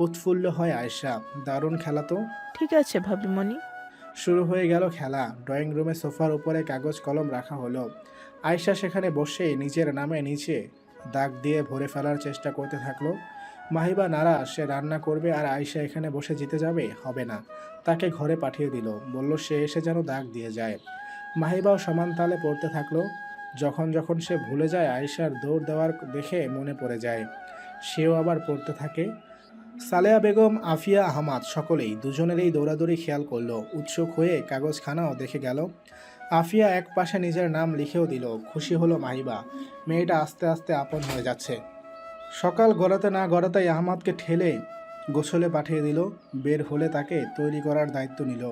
উৎফুল্ল হয় আয়শা। দারুণ খেলা তো। ঠিক আছে ভাবিমণি। শুরু হয়ে গেল খেলা। ড্রয়িং রুমে সোফার উপরে কাগজ কলম রাখা হলো। আয়শা সেখানে বসে নিজের নামে নিচে দাগ দিয়ে ভরে ফেলার চেষ্টা করতে থাকল। মাহিবা নারা সে রান্না করবে আর আয়শা এখানে বসে জিতে যাবে? হবে না। তাকে ঘরে পাঠিয়ে দিল। বলল সে এসে যেন দাগ দিয়ে যায়। মাহিবাও সমান তালে পড়তে থাকল। যখন যখন সে ভুলে যায় আয়শার দৌড় দেওয়ার দেখে মনে পড়ে যায়। সেও আবার পড়তে থাকে। সালেয়া বেগম, আফিয়া আহমাদ সকলেই দুজনেরই দৌড়াদৌড়ি খেয়াল করল। উৎসুক হয়ে কাগজখানাও দেখে গেল। আফিয়া এক পাশে নিজের নাম লিখেও দিল, খুশি হলো মাহিবা। মেয়েটা আস্তে আস্তে আপন হয়ে যাচ্ছে। সকাল গড়াতে না গড়াতেই আহমাদকে ঠেলে গোসলে পাঠিয়ে দিল। বের হলে তাকে তৈরি করার দায়িত্ব নিল।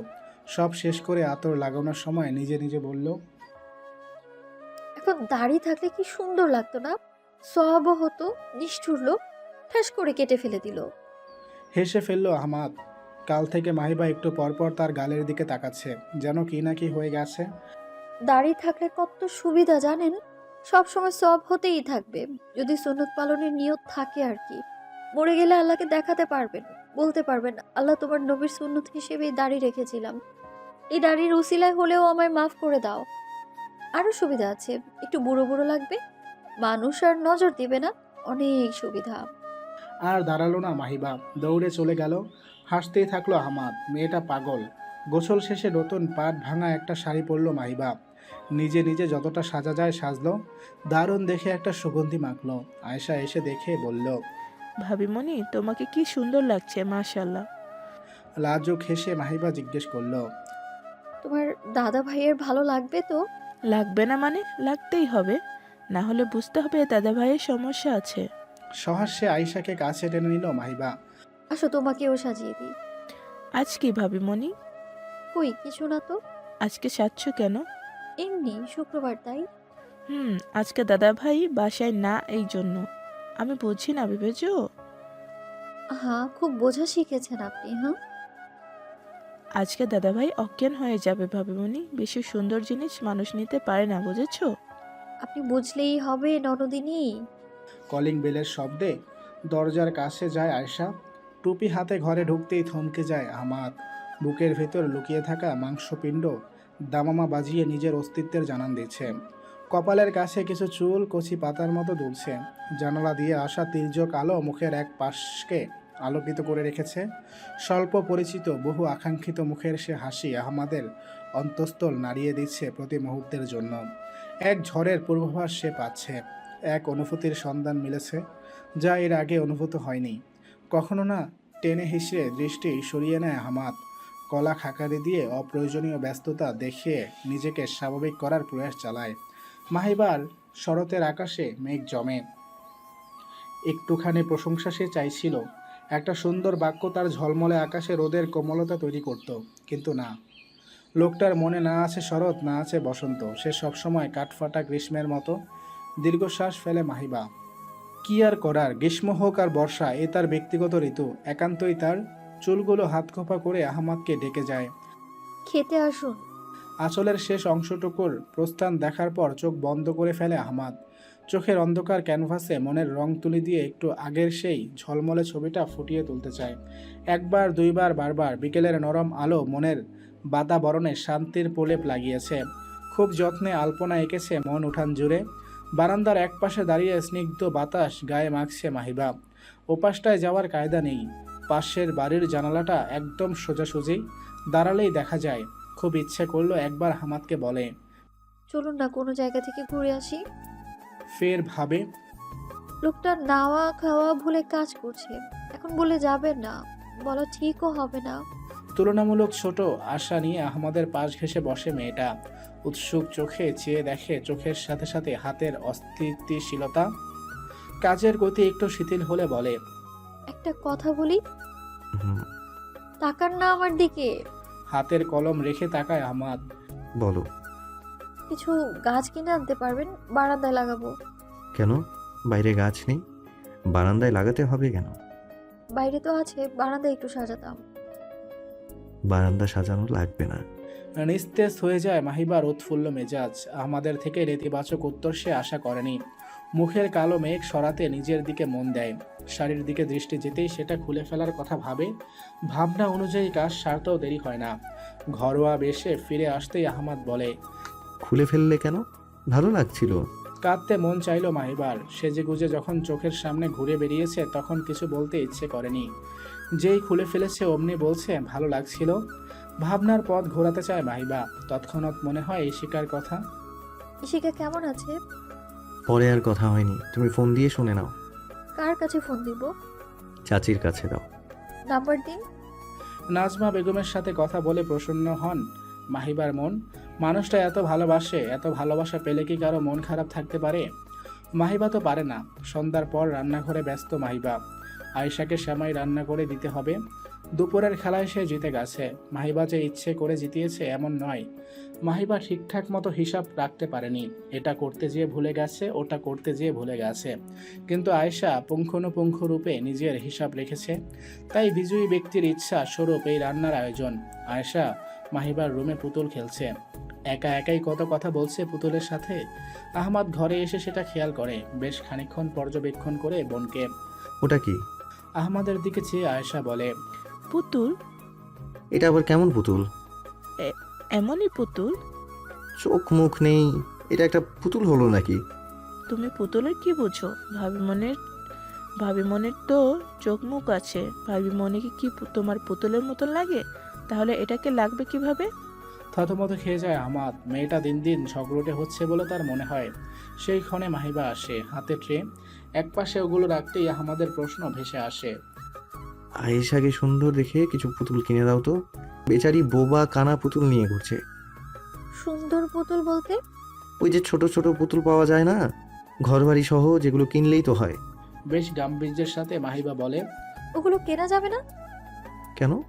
সব শেষ করে আতর লাগানোর সময় নিজে নিজে বলল, এখন দাড়ি থাকলে কি সুন্দর লাগতো না? সব হতো নিষ্ঠুর লোক, ঠাস করে কেটে ফেলে দিল। হেসে ফেলল আহমাদ। কাল থেকে মাহিবা একটু পরপর তার গালের দিকে তাকাচ্ছে, যেন কি না কি হয়ে গেছে। দাড়ি থাকলে কত সুবিধা জানেন? সব সময় সব হতেই থাকবে। যদি সুন্নত পালনের নিয়ত থাকে আর কি। মরে গেলে আল্লাহকে দেখাতে পারবেন, বলতে পারবেন, আল্লাহ তোমার নবীর সুন্নত হিসেবে দাড়ি রেখেছিলাম। এই দাড়ির উসিলায় হলেও আমায় মাফ করে দাও। আরও সুবিধা আছে, একটু বুড়ো বুড়ো লাগবে। মানুষ আর নজর দিবে না, অনেক সুবিধা। আর দাঁড়াল না মাহিবা। দৌড়ে চলে গেল। হাসতেই থাকল আহমাদ মেয়েটা পাগল। গোসল শেষে নতুন পাট ভাঙা একটা শাড়ি পরলো মাহিবা। নিজে নিজে যতটা সাজা যায় সাজলো। দারুণ দেখে একটা সুগন্ধি মাখলো। আয়শা এসে দেখে বলল ভাবিমণি তোমাকে কি সুন্দর লাগছে মাশাল্লাহ লাজুক হেসে মাহিবা জিজ্ঞেস করল তোমার দাদা ভাইয়ের ভালো লাগবে তো? লাগবে না মানে? লাগতেই হবে। না হলে বুঝতে হবে দাদা ভাইয়ের সমস্যা আছে। সহাস্যে আয়শাকে কাছে টেনে নিল মাহিবা। আসো তোমাকেও সাজিয়ে দিই। আজ কি ভাবিমণি কই কিছু না তো। আজকে সাজছ কেন? এমনি শুক্রবার তাই? হুম আজকে দাদা ভাই বাসায় না এই জন্য। আমি বুঝি না বিবেচ? হ্যাঁ খুব বোঝা শিখেছেন আপনি হ্যাঁ? আজকে দাদা ভাই অজ্ঞান হয়ে যাবে ভাবিমণি বেশি সুন্দর জিনিস মানুষ নিতে পারে না বুঝেছ? আপনি বুঝলেই হবে ননদিনী। কলিং বেলের শব্দে দরজার কাছে যায় আয়শা। টুপি হাতে ঘরে ঢুকতেই থমকে যায় আহমাদ বুকের ভেতর লুকিয়ে থাকা মাংসপিণ্ড দামামা বাজিয়ে নিজের অস্তিত্বের জানান দিচ্ছে। কপালের কাছে কিছু চুল কচি পাতার মতো দুলছে। জানালা দিয়ে আসা তির্যক আলো মুখের এক পাশকে আলোকিত করে রেখেছে। স্বল্প পরিচিত, বহু আকাঙ্ক্ষিত মুখের সে হাসি আহমাদের অন্তঃস্থল নাড়িয়ে দিচ্ছে প্রতি মুহূর্তের জন্য। এক ঝড়ের পূর্বাভাস সে পাচ্ছে। এক অনুভূতির সন্ধান মিলেছে, যা এর আগে অনুভূত হয়নি। কখনো না টেনে হিসে দৃষ্টি সরিয়ে নেয় হামাদ। কলা খাকারি দিয়ে অপ্রয়োজনীয় ব্যস্ততা দেখিয়ে নিজেকে স্বাভাবিক করার প্রয়াস চালায়। মাহিবার শরতের আকাশে মেঘ জমে। একটুখানি প্রশংসা সে চাইছিল। একটা সুন্দর বাক্য তার ঝলমলে আকাশে রোদের কোমলতা তৈরি করত, কিন্তু না। লোকটার মনে না আছে শরৎ, না আছে বসন্ত। সে সবসময় কাঠফাটা গ্রীষ্মের মতো দীর্ঘশ্বাস ফেলে মাহিবা। কি আর করার গ্রীষ্ম হোক আর বর্ষা এ তার ব্যক্তিগত ঋতু। একান্তই তার চুলগুলো হাত খোপা করে আহমাদকে ডেকে যায়। খেতে আসুন। আঁচলের শেষ অংশটুকুর প্রস্থান দেখার পর চোখ বন্ধ করে ফেলে আহমাদ। চোখের অন্ধকার ক্যানভাসে মনের রং তুলি দিয়ে একটু আগের সেই ঝলমলে ছবিটা ফুটিয়ে তুলতে চায়। একবার দুইবার বারবার বিকেলের নরম আলো মনের বাতাবরণে শান্তির প্রলেপ লাগিয়েছে। খুব যত্নে আলপনা এঁকেছে মন উঠান জুড়ে বারান্দার একপাশে দাঁড়িয়ে স্নিগ্ধ বাতাস গায়ে মাখছে মাহিবা। ওপাশটায় যাওয়ার কায়দা নেই। পাশের বাড়ির জানালাটা একদম সোজাসুজি দাঁড়ালেই দেখা যায়। খুব ইচ্ছে করল একবার হামাদকে বলে। চলুন না কোনো জায়গা থেকে ঘুরে আসি। ফের ভাবে। লোকটা নাওয়া খাওয়া ভুলে কাজ করছে। এখন বলে যাবে না। বলা ঠিকও হবে না। তুলনামূলক ছোট আশা নিয়ে আহমদের পাশ ঘেসে বসে মেয়েটা। উৎসুক চোখে চেয়ে দেখে চোখের সাথে সাথে হাতের অস্থিতিশীলতা। কাজের গতি একটু শিথিল হলে বলে একটা কথা বলি? হুম। তাকান না আমার দিকে। হাতের কলম রেখে তাকায় আহমাদ। বলো। কিছু গাছ কিনে আনতে পারবেন? বারান্দায় লাগাবো। কেন? বাইরে গাছ নেই? বারান্দায় লাগাতে হবে কেন? বাইরে তো আছে বারান্দায় একটু সাজাতাম। বারান্দা সাজানো লাগবে না। নিস্তেজ হয়ে যায় মাহিবার উৎফুল্ল মেজাজ। আমাদের থেকে নেতিবাচক উত্তর সে আশা করেনি। মুখের কালো মেঘ সরাতে নিজের দিকে মন দেয়। শাড়ির দিকে দৃষ্টি যেতেই সেটা খুলে ফেলার কথা ভাবে। ভাবনা অনুযায়ী কাজ সারতেও দেরি হয় না। ঘরোয়া বেশে ফিরে আসতেই আহমাদ বলে খুলে ফেললে কেন? ভালো লাগছিল। কাঁদতে মন চাইলো মাহিবার। সেজে গুজে যখন চোখের সামনে ঘুরে বেরিয়েছে তখন কিছু বলতে ইচ্ছে করেনি। যেই খুলে ফেলেছে অমনি বলছে ভালো লাগছিল? ভাবনার পথ ঘোরাতে চায় মাহিবা তৎক্ষণাৎ মনে হয় এই শিকার কথা। ইশিকা কেমন আছে? পরে আর কথা হয়নি। তুমি ফোন দিয়ে শুনে নাও। কার কাছে ফোন দিব? চাচির কাছে দাও। নাম্বার দিন। নাজমা বেগমের সাথে কথা বলে প্রসন্ন হন মাহিবার মন। মানুষটা এত ভালোবাসে এত ভালোবাসা পেলে কি কারও মন খারাপ থাকতে পারে? মাহিবা তো পারে না। সন্ধ্যার পর রান্নাঘরে ব্যস্ত মাহিবা। আয়শাকে শ্যামাই রান্না করে দিতে হবে। দুপুরের খেলায় সে জিতে গেছে। মাহিবা যে ইচ্ছে করে জিতিয়েছে এমন নয়। মাহিবা ঠিকঠাক মতো হিসাব রাখতে পারেনি। এটা করতে যেয়ে ভুলে গেছে ওটা করতে যেয়ে ভুলে গেছে। কিন্তু আয়শা পুঙ্খানুপুঙ্খ রূপে নিজের হিসাব রেখেছে। তাই বিজয়ী ব্যক্তির ইচ্ছা স্বরূপ এই রান্নার আয়োজন। আয়েশা মাহিবার রুমে পুতুল খেলছে। একা একাই কত কথা বলছে পুতুলের সাথে? আহমাদ ঘরে এসে সেটা খেয়াল করে। বেশ খানিকক্ষণ পর্যবেক্ষণ করে বোনকে। ওটা কি? আহমাদের দিকে চেয়ে আয়েশা বলে পুতুল? এটা আবার কেমন পুতুল? এমনই পুতুল? চোখ মুখ নেই এটা একটা পুতুল হলো নাকি? তুমি পুতুলের কি বুঝো? ভাবি মনের ভাবি মনের তো চোখ মুখ আছে। ভাবি মনেকে কি তোমার পুতুলের মতন লাগে? তাহলে এটাকে লাগবে কীভাবে? থতমত খেয়ে যায় আহমাদ মেয়েটা দিন দিন ঝগড়টে হচ্ছে বলে তার মনে হয়। সেই ক্ষণে মাহিবা আসে হাতে ট্রে। এক পাশে ওগুলো রাখতেই আমাদের প্রশ্ন ভেসে আসে। আয়েশাকে সুন্দর দেখে কিছু পুতুল কিনে দাও তো। বেচারি বোবা কানা পুতুল নিয়ে ঘুরছে। সুন্দর পুতুল বলতে? ওই যে ছোট ছোট পুতুল পাওয়া যায় না? ঘরবাড়ি সহ যেগুলো কিনলেই তো হয়। বেশ গাম্ভীর্যের সাথে মাহিবা বলে ওগুলো কেনা যাবে না? কেন?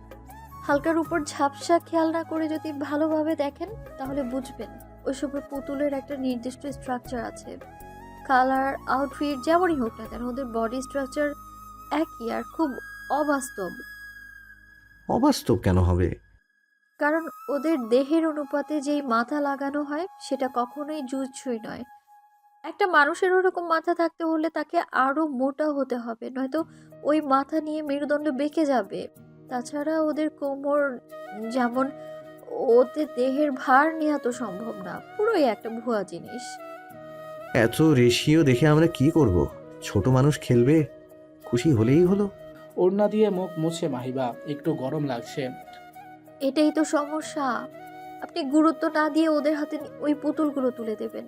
হালকার উপর ঝাপসা খেয়াল না করে যদি ভালোভাবে দেখেন তাহলে বুঝবেন। ওইসব পুতুলের একটা নির্দিষ্ট স্ট্রাকচার আছে। কালার আউটফিট যেমনই হোক না কেন ওদের বডি স্ট্রাকচার একই আর খুব অবাস্তব। অবাস্তব কেন হবে? কারণ ওদের দেহের অনুপাতে যেই মাথা লাগানো হয় সেটা কখনোই জুজছুই নয়। একটা মানুষের ওরকম মাথা থাকতে হলে তাকে আরও মোটা হতে হবে নয়তো ওই মাথা নিয়ে মেরুদণ্ড বেঁকে যাবে। তাছাড়া ওদের কোমর যেমন ওতে দেহের ভার নেওয়া তো সম্ভব না পুরোই একটা ভুয়া জিনিস। এত রেশিও দেখে আমরা কি করব? ছোট মানুষ খেলবে খুশি হলেই হলো। ওড়না দিয়ে মুখ মুছে মাহিবা একটু গরম লাগছে। এটাই তো সমস্যা। আপনি গুরুত্ব না দিয়ে ওদের হাতে ওই পুতুলগুলো তুলে দেবেন।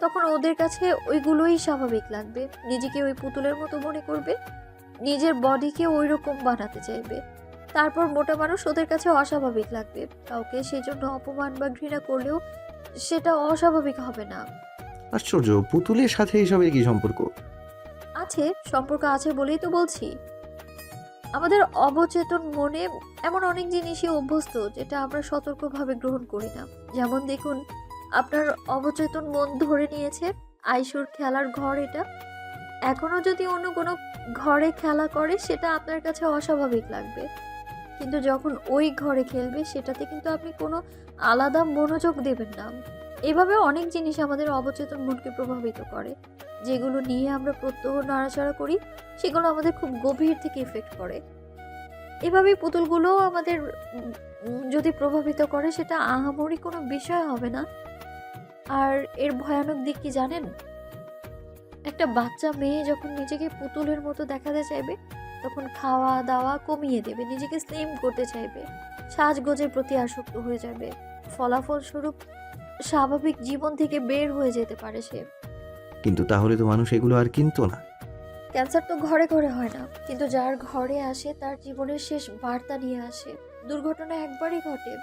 তখন ওদের কাছে ওইগুলোই স্বাভাবিক লাগবে। নিজেকে ওই পুতুলের মতো মনে করবে। নিজের বডিকে ওই রকম বানাতে চাইবে। তারপর মোটা মানুষ ওদের কাছে অস্বাভাবিক লাগবে। কাউকে সেজন্য অপমান বা ঘৃণা করলেও সেটা অস্বাভাবিক হবে না। আশ্চর্য পুতুলের সাথে এসবের কি সম্পর্ক? আছে সম্পর্ক আছে বলেই তো বলছি। আমাদের অবচেতন মনে এমন অনেক জিনিসই অভ্যস্ত যেটা আমরা সতর্কভাবে গ্রহণ করি না। যেমন দেখুন, আপনার অবচেতন মন ধরে নিয়েছে, আইসুর খেলার ঘর এটা। এখনও যদি অন্য কোনো ঘরে খেলা করে, সেটা আপনার কাছে অস্বাভাবিক লাগবে। কিন্তু যখন ওই ঘরে খেলবে, সেটাতে কিন্তু আপনি কোনো আলাদা মনোযোগ দেবেন না। এভাবে অনেক জিনিস আমাদের অবচেতন মনকে প্রভাবিত করে। যেগুলো নিয়ে আমরা প্রত্যহ নাড়াচাড়া করি, সেগুলো আমাদের খুব গভীর থেকে ইফেক্ট করে। এভাবেই পুতুলগুলো আমাদের যদি প্রভাবিত করে, সেটা আহামরি কোনো বিষয় হবে না। আর এর ভয়ানক দিক কি জানেন? একটা বাচ্চা মেয়ে যখন নিজেকে পুতুলের মতো দেখাতে চাইবে, তখন খাওয়া দাওয়া কমিয়ে দেবে, নিজেকে স্লিম করতে চাইবে, সাজগোজের প্রতি আসক্ত হয়ে যাবে। ফলাফল স্বরূপ স্বাভাবিক জীবন থেকে বের হয়ে যেতে পারে সে। কিন্তু তাহলে তো মানুষ এগুলো আর কিনতো না। ক্যান্সার তো ঘরে ঘরে হয় না কিন্তু যার ঘরে আসে তার জীবনের শেষ বার্তা নিয়ে আসে। দুর্ঘটনা একবারই ঘটে।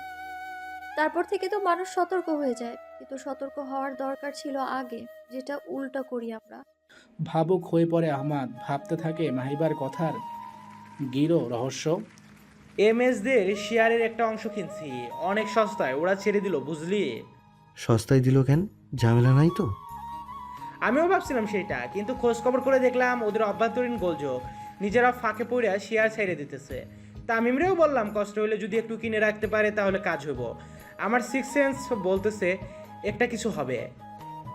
তারপর থেকে তো মানুষ সতর্ক হয়ে যায় কিন্তু সতর্ক হওয়ার দরকার ছিল আগে যেটা উল্টা করি আমরা। ভাবুক হয়ে পড়ে আহমাদ ভাবতে থাকে মাহিবার কথার গিরো রহস্য। এম এমএসদের শেয়ারের একটা অংশ কিনছি অনেক সস্তায় ওরা ছেড়ে দিল বুঝলি? সস্তায় দিল কেন? ঝামেলা নাই তো? আমিও ভাবছিলাম সেটা কিন্তু খোঁজ খবর করে দেখলাম ওদের অভ্যন্তরীণ গোলযোগ নিজেরা ফাঁকে পড়ে শেয়ার ছেড়ে দিতেছে। তামিমরেও বললাম কষ্ট হলে যদি একটু কিনে রাখতে পারে তাহলে কাজ হইব। আমার সিক্স সেন্স বলতেছে একটা কিছু হবে।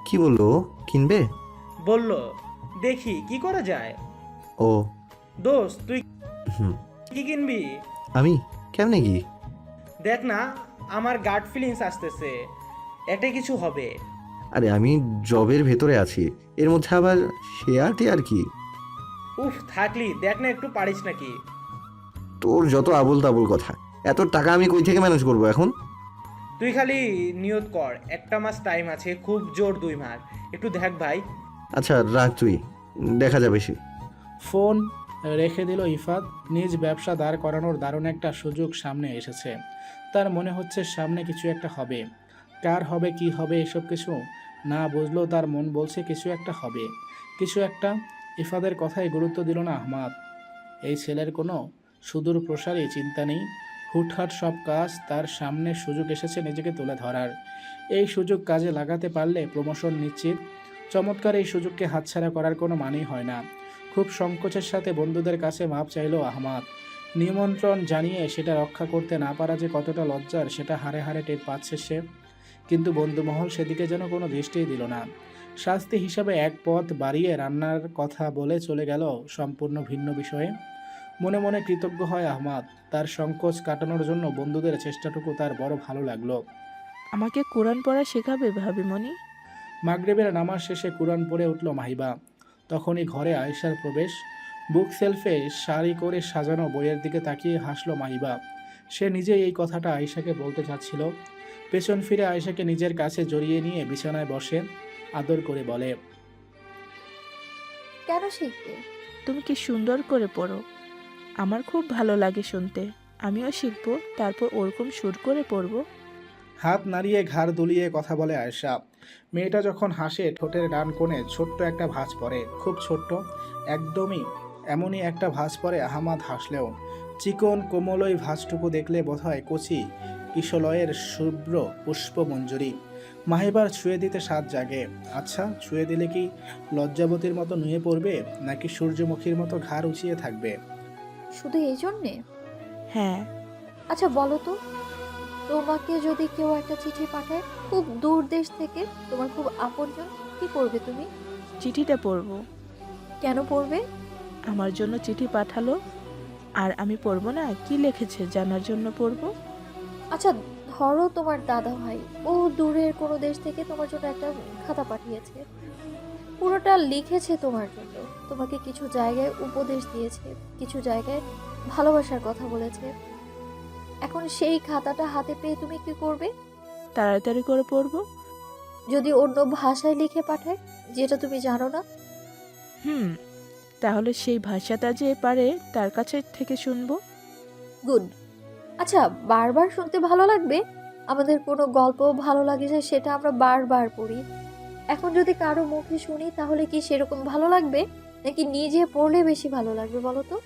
কি বলল? কিনবে? বলল দেখি কি করা যায়? ও। দোস্ত তুই হুম। কি কিনবি? আমি? কেমনে কি? দেখ না আমার গার্ড ফিলিংস আসতেছে। এটা কিছু হবে। আরে আমি জবের ভেতরে আছি। এর মধ্যে আবার শেয়ার আর কি? উফ থাকলি দেখ না একটু পারিস নাকি। তোর যত আবল তাবল কথা এত টাকা আমি কই থেকে ম্যানেজ করব এখন? তুই খালি নিয়ত কর একটা মাস টাইম আছে খুব জোর দুই মাস। একটু দেখ ভাই। আচ্ছা রাখ তুই দেখা যাবে সে। ফোন রেখে দিল ইফাত নিজ ব্যবসা দাঁড় করানোর দারুণ একটা সুযোগ সামনে এসেছে। তার মনে হচ্ছে সামনে কিছু একটা হবে। কার হবে কি হবে এসব কিছু? না বুঝলেও তার মন বলছে কিছু একটা হবে। কিছু একটা ইফাদের কথায় গুরুত্ব দিল না আহমাদ। এই ছেলের কোনো সুদূর প্রসারী চিন্তা নেই। হুটহাট সব কাজ তার সামনে সুযোগ এসেছে নিজেকে তুলে ধরার। এই সুযোগ কাজে লাগাতে পারলে প্রমোশন নিশ্চিত। চমৎকার এই সুযোগকে হাতছাড়া করার কোনো মানেই হয় না। খুব সংকোচের সাথে বন্ধুদের কাছে মাপ চাইল আহমাদ। নিমন্ত্রণ জানিয়ে সেটা রক্ষা করতে না পারা যে কতটা লজ্জার, সেটা হারে হারে টের পাচ্ছে সে। কিন্তু বন্ধুমহল সেদিকে যেন কোনো দৃষ্টিই দিল না। শাস্তি হিসাবে এক পথ বাড়িয়ে রান্নার কথা বলে চলে গেল সম্পূর্ণ ভিন্ন বিষয়ে। মনে মনে কৃতজ্ঞ হয় আহমাদ। তার সংকোচ কাটানোর জন্য বন্ধুদের চেষ্টাটুকু তার বড় ভালো লাগল। আমাকে কোরআন পড়া শেখাবে ভাবিমণি? মাগরেবের নামাজ শেষে কোরআন পড়ে উঠল মাহিবা। তখনই ঘরে আয়েশার প্রবেশ। বুক সেলফে সারি করে সাজানো বইয়ের দিকে তাকিয়ে হাসলো মাহিবা। সে নিজেই এই কথাটা আয়েশাকে বলতে চাচ্ছিল। পেছন ফিরে আয়েশাকে নিজের কাছে জড়িয়ে নিয়ে বিছানায় বসে আদর করে বলে কেন শিখবে? তুমি কি সুন্দর করে পড়ো। আমার খুব ভালো লাগে শুনতে। আমিও শিখব তারপর ওরকম সুর করে পড়ব। হাত নাড়িয়ে ঘাড় দুলিয়ে কথা বলে আয়েশা। মেয়েটা যখন হাসে ঠোঁটের ডান কোণে ছোট্ট একটা ভাঁজ পড়ে খুব ছোট্ট একদমই এমনই একটা ভাঁজ পড়ে আহমাদ হাসলেও। চিকন কোমলই ভাঁজটুকু দেখলে বোধহয় কচি কিশলয়ের শুভ্র পুষ্পমঞ্জুরি। মাহিবার ছুঁয়ে দিতে স্বাদ জাগে। আচ্ছা ছুঁয়ে দিলে কি লজ্জাবতীর মতো নুয়ে পড়বে নাকি সূর্যমুখীর মতো ঘাড় উঁচিয়ে থাকবে? শুধু এই জন্যে? হ্যাঁ। আচ্ছা বলো তো তোমাকে যদি কেউ একটা চিঠি পাঠায় খুব দূর দেশ থেকে তোমার খুব আপনজন কি করবে তুমি? চিঠিটা পড়ব। কেন পড়বে? আমার জন্য চিঠি পাঠালো আর আমি পড়ব না? কি লিখেছে? জানার জন্য পড়ব? আচ্ছা ধরো তোমার দাদা ভাই ও দূরের কোনো দেশ থেকে তোমার জন্য একটা খাতা পাঠিয়েছে। পুরোটা লিখেছে তোমার জন্য। তোমাকে কিছু জায়গায় উপদেশ দিয়েছে কিছু জায়গায় ভালোবাসার কথা বলেছে। এখন সেই খাতাটা হাতে পেয়ে তুমি কি করবে? তাড়াতাড়ি করে পড়ব। যদি অন্য ভাষায় লিখে পাঠায় যেটা তুমি জানো না? হুম তাহলে সেই ভাষাটা যে পারে তার কাছে থেকে শুনব। গুড। আচ্ছা বারবার শুনতে ভালো লাগবে? আমাদের কোনো গল্প ভালো লাগে যে সেটা আমরা বারবার পড়ি। এখন যদি কারও মুখে শুনি তাহলে কি সেরকম ভালো লাগবে? নাকি নিজে পড়লে বেশি ভালো লাগবে বলো তো?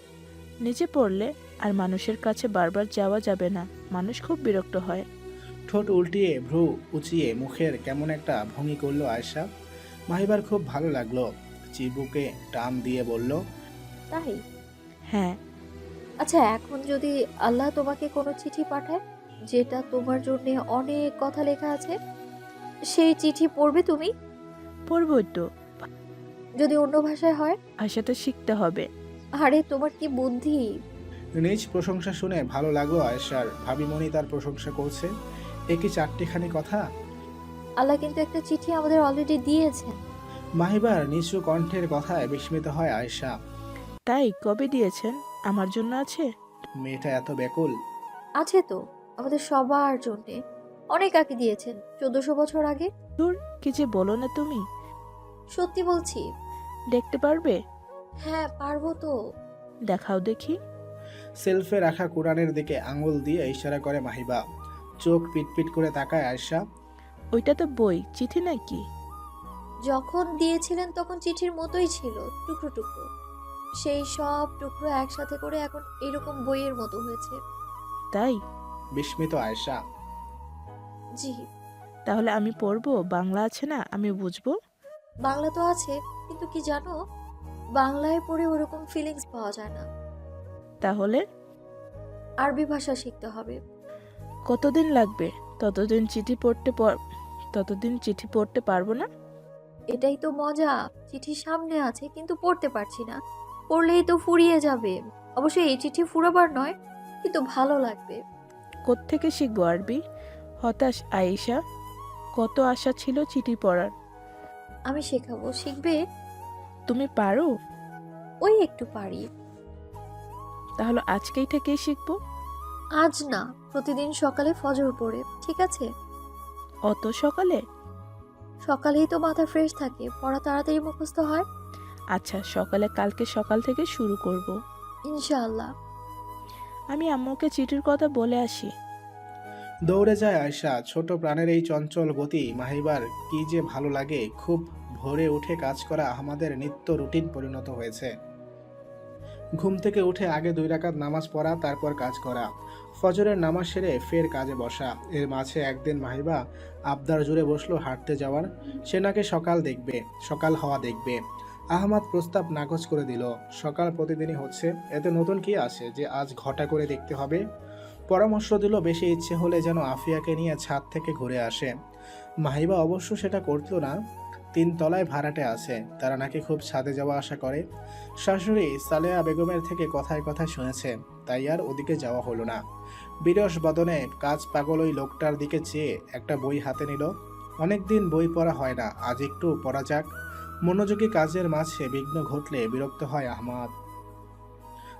নিজে পড়লে আর মানুষের কাছে বারবার যাওয়া যাবে না। মানুষ খুব বিরক্ত হয়। ঠোঁট উল্টিয়ে ভ্রু উঁচিয়ে মুখের কেমন একটা ভঙ্গি করল আয়সা মাহিবার খুব ভালো লাগল। চিবুকে টান দিয়ে বলল তাই? হ্যাঁ আচ্ছা এখন যদি আল্লাহ তোমাকে কোনো চিঠি পাঠায় যেটা তোমার জন্য অনেক কথা লেখা আছে সেই চিঠি পড়বে তুমি? পড়বই তো যদি অন্য ভাষায় হয়? ভাষাটা শিখতে হবে। আরে তোমার কি বুদ্ধি? নিজ প্রশংসা শুনে ভালো লাগল আয়েশার। ভাবিমণি তার প্রশংসা করছে। এ কি চারটিখানি কথা? আল্লাহ কিন্তু একটা চিঠি আমাদের অলরেডি দিয়েছে মাহিবার নিচু কণ্ঠের কথায় বিস্মিত হয় আয়েশা। তাই কবে দিয়েছেন? আমার জন্য আছে? মেয়েটা এত ব্যাকুল। আছে তো আমাদের সবার জন্যে। অনেক আগে দিয়েছেন চোদ্দশো বছর আগে। দূর কি যে বলো না তুমি। সত্যি বলছি। দেখতে পারবে? হ্যাঁ পারব তো। দেখাও দেখি। সেলফে রাখা কোরআনের দিকে আঙুল দিয়ে ইশারা করে মাহিবা। চোখ পিটপিট করে তাকায় আয়েশা। ওইটা তো বই চিঠি নাকি? যখন দিয়েছিলেন তখন চিঠির মতোই ছিল টুকরো টুকরো। সেই সব টুকরো একসাথে করে এখন এরকম বইয়ের মতো হয়েছে। তাই? বিস্মিত আয়েশা। জি। তাহলে আমি পড়ব? বাংলা আছে না? আমি বুঝব? বাংলা তো আছে কিন্তু কি জানো? বাংলায় পড়ে ওরকম ফিলিংস পাওয়া যায় না। তাহলে? আরবি ভাষা শিখতে হবে। কতদিন লাগবে? ততদিন চিঠি পড়তে পর- ততদিন চিঠি পড়তে পারব না? এটাই তো মজা। চিঠি সামনে আছে কিন্তু পড়তে পারছি না। পড়লেই তো ফুরিয়ে যাবে। অবশ্য এই চিঠি ফুরাবার নয় কিন্তু ভালো লাগবে। কোত্থেকে শিখব আরবি? হতাশ আয়েশা কত আশা ছিল চিঠি পড়ার? আমি শেখাবো শিখবে? তুমি পারো? ওই একটু পারি। তাহলে আজকেই থেকেই শিখব? আজ না প্রতিদিন সকালে ফজর পড়ে ঠিক আছে? অত সকালে? সকালেই তো মাথা ফ্রেশ থাকে পড়া তাড়াতাড়ি মুখস্থ হয়। আচ্ছা সকালে কালকে সকাল থেকে শুরু করব। ইনশাআল্লাহ। আমি আম্মুকে চিঠির কথা বলে আসি। দৌড়ে যায় আয়শা ছোট প্রাণের এই চঞ্চল গতি মাহিবার কি যে ভালো লাগে খুব ভোরে উঠে কাজ করা আমাদের নিত্য রুটিন পরিণত হয়েছে। ঘুম থেকে উঠে আগে দুই রাকাত নামাজ পড়া তারপর কাজ করা। ফজরের নামাজ সেরে ফের কাজে বসা। এর মাঝে একদিন মাহিবা আবদার জুড়ে বসল হাঁটতে যাওয়ার। সে নাকি সকাল দেখবে সকাল হওয়া দেখবে। আহমাদ প্রস্তাব নাকচ করে দিল। সকাল প্রতিদিনই হচ্ছে। এতে নতুন কি আছে যে আজ ঘটা করে দেখতে হবে? পরামর্শ দিল, বেশি ইচ্ছে হলে যেন আফিয়াকে নিয়ে ছাদ থেকে ঘুরে আসে। মাহিবা অবশ্য সেটা করতো না। তিন তলায় ভাড়াটে আছে। তারা নাকি খুব ছাদে যাওয়া আসা করে। শাশুড়ি সালেয়া বেগমের থেকে কথায় কথায় শুনেছে, তাই আর ওদিকে যাওয়া হলো না। বিরস বদনে কাজ পাগল ওই লোকটার দিকে চেয়ে একটা বই হাতে নিল। অনেকদিন বই পড়া হয় না, আজ একটু পড়া যাক। মনোযোগী কাজের মাঝে বিঘ্ন ঘটলে বিরক্ত হয় আহমাদ।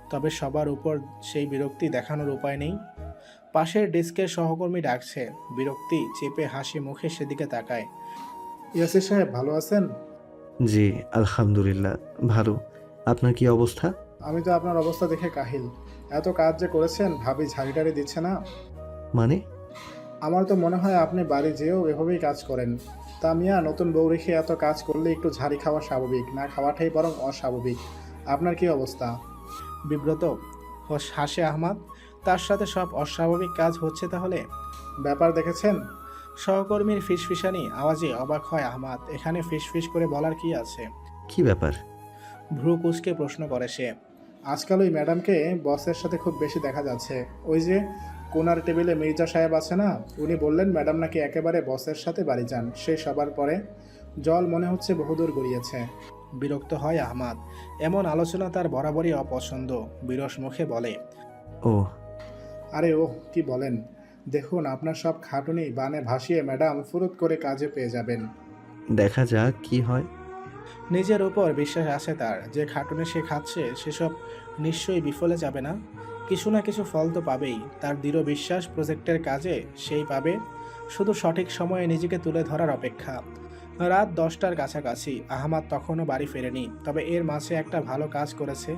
তবে সবার উপর সেই বিরক্তি দেখানোর উপায় নেই। পাশের ডেস্কের সহকর্মী ডাকছে বিরক্তি চেপে হাসি মুখে সেদিকে তাকায়। ইয়াসির সাহেব ভালো আছেন? জি আলহামদুলিল্লাহ ভালো। আপনার কি অবস্থা? আমি তো আপনার অবস্থা দেখে কাহিল। এত কাজ যে করেছেন ভাবি ঝাড়িটারি দিচ্ছে না। মানে? আমার তো মনে হয় আপনি বাড়ি যেয়েও এভাবেই কাজ করেন। তা মিয়া নতুন বউ রেখে এত কাজ করলে একটু ঝাড়ি খাওয়া স্বাভাবিক না খাওয়াটাই বরং অস্বাভাবিক। আপনার কি অবস্থা? বিব্রত হস- হাসে আহমাদ তার সাথে সব অস্বাভাবিক কাজ হচ্ছে তাহলে? ব্যাপার দেখেছেন? সহকর্মীর ফিসফিসানি আওয়াজে অবাক হয় আহমাদ এখানে ফিসফিস করে বলার কি আছে? কি ব্যাপার? ভ্রু কুচকে প্রশ্ন করে সে। আজকাল ওই ম্যাডামকে বসের সাথে খুব বেশি দেখা যাচ্ছে। ওই যে কোনার টেবিলে মির্জা সাহেব আছে না? উনি বললেন ম্যাডাম নাকি একেবারে বসের সাথে বাড়ি যান। সে সবার পরে জল মনে হচ্ছে বহুদূর গড়িয়েছে। বিরক্ত হয় আহমাদ। এমন আলোচনা তার বরাবরই অপছন্দ। বিরস মুখে বলে ও। আরে ওহ কি বলেন? দেখুন আপনার সব খাটুনি বানে ভাসিয়ে ম্যাডাম ফুরুত করে কাজে পেয়ে যাবেন। দেখা যাক কি হয়। নিজের উপর বিশ্বাস আছে তার। যে খাটুনি সে খাচ্ছে সেসব নিশ্চয়ই বিফলে যাবে না? কিছু না কিছু ফল তো পাবেই। তার দৃঢ় বিশ্বাস প্রজেক্টের কাজে সেই পাবে। শুধু সঠিক সময়ে নিজেকে তুলে ধরার অপেক্ষা। রাত দশটার কাছাকাছি। আহমাদ তখনও বাড়ি ফেরেনি। তবে এর মাঝে একটা ভালো কাজ করেছে।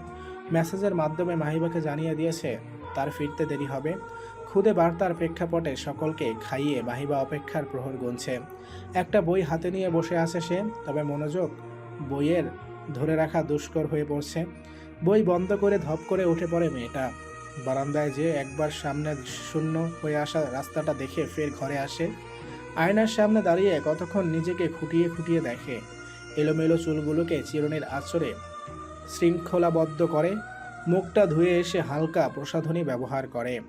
মেসেজের মাধ্যমে মাহিবাকে জানিয়ে দিয়েছে, তার ফিরতে দেরি হবে। খুদে বার্তার প্রেক্ষাপটে সকলকে খাইয়ে মাহিবা অপেক্ষার প্রহর গুনছে। একটা বই হাতে নিয়ে বসে আছে সে, তবে মনোযোগ বইয়ের ধরে রাখা দুষ্কর হয়ে পড়ছে। বই বন্ধ করে ধপ করে উঠে পড়ে মেয়েটা। বারান্দায় যে একবার সামনে শূন্য হয়ে আসা রাস্তাটা দেখে ফের ঘরে আসে। আয়নার সামনে দাঁড়িয়ে কতক্ষণ নিজেকে খুঁটিয়ে খুঁটিয়ে দেখে। এলোমেলো চুলগুলোকে চিরুনির আচরে শৃঙ্খলাবদ্ধ করে, মুখটা ধুয়ে এসে হালকা প্রসাধনী ব্যবহার করে।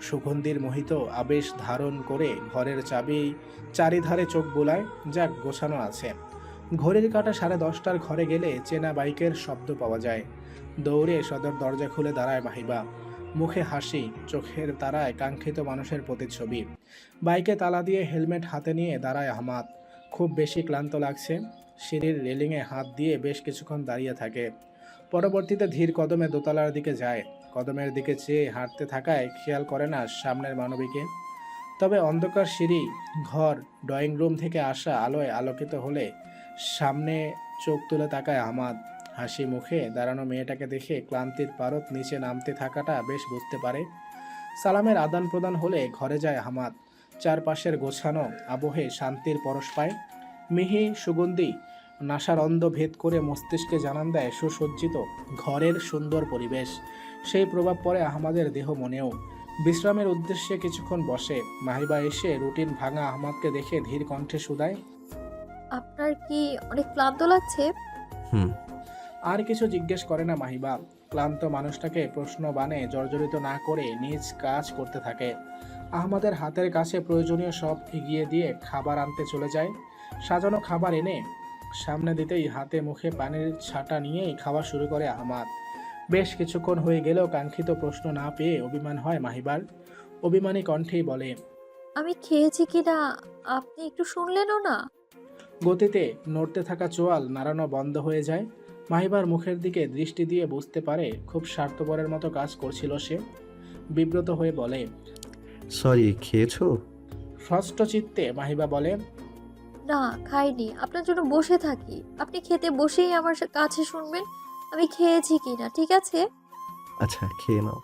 সুগন্ধির মোহিত আবেশ ধারণ করে ঘরের চাবি চারিধারে চোখ বোলায়, যাক গোছানো আছে। ঘড়ির কাটা সাড়ে দশটার ঘরে গেলে চেনা বাইকের শব্দ পাওয়া যায়। দৌড়ে সদর দরজা খুলে দাঁড়ায় মাহিবা। মুখে হাসি, চোখের তারায় কাঙ্ক্ষিত মানুষের প্রতিচ্ছবি। বাইকে তালা দিয়ে হেলমেট হাতে নিয়ে দাঁড়ায় আহমাদ খুব বেশি ক্লান্ত লাগছে। সিঁড়ির রেলিংয়ে হাত দিয়ে বেশ কিছুক্ষণ দাঁড়িয়ে থাকে। পরবর্তীতে ধীর কদমে দোতলার দিকে যায়। কদমের দিকে চেয়ে হাঁটতে থাকায় খেয়াল করে না সামনের মানবীকে। তবে অন্ধকার সিঁড়ি, ঘর, ড্রয়িং রুম থেকে আসা আলোয় আলোকিত হলে সামনে চোখ তুলে তাকায় আহমাদ হাসি মুখে দাঁড়ানো মেয়েটাকে দেখে ক্লান্তির পারত নিচে নামতে থাকাটা বেশ বুঝতে পারে। সালামের আদান প্রদান হলে ঘরে যায় আহমাদ চারপাশের গোছানো আবহে শান্তির পরশ পায়। মিহি সুগন্ধি নাসারন্দ ভেদ করে মস্তিষ্কে জানান দেয় সুসজ্জিত ঘরের সুন্দর পরিবেশ। সেই প্রভাব পড়ে আহমাদের দেহ মনেও। বিশ্রামের উদ্দেশ্যে কিছুক্ষণ বসে মাহিবা এসে রুটিন ভাঙা আহমাদকে দেখে ধীর কণ্ঠে শুধায় আপনার কি অনেক ক্লান্ত লাগছে? হুম। আর কিছু জিজ্ঞেস করে না মাহিবা। ক্লান্ত মানুষটাকে প্রশ্ন বানে জর্জরিত না করে নিজ কাজ করতে থাকে। আহমদের হাতের কাছে প্রয়োজনীয় সব এগিয়ে দিয়ে খাবার আনতে চলে যায়। সাজানো খাবার এনে সামনে দিতেই হাতে মুখে পানির ছাটা নিয়েই খাওয়া শুরু করে আহমাদ। বেশ কিছুক্ষণ হয়ে গেলেও কাঙ্ক্ষিত প্রশ্ন না পেয়ে অভিমান হয় মাহিবার। অভিমানী কণ্ঠেই বলে আমি খেয়েছি কিনা আপনি একটু শুনলেনও না? গতিতে নড়তে থাকা চোয়াল নাড়ানো বন্ধ হয়ে যায়। মাহিবার মুখের দিকে দৃষ্টি দিয়ে বুঝতে পারে খুব স্বার্থপরের মতো কাজ করছিল সে। বিব্রত হয়ে বলে সরি খেয়েছো? ষষ্ঠ চিত্তে মাহিবা বলে না খাইনি। আপনার জন্য বসে থাকি। আপনি খেতে বসেই আমার সা- কাছে শুনবেন। আমি খেয়েছি কিনা ঠিক আছে? আচ্ছা খেয়ে নাও।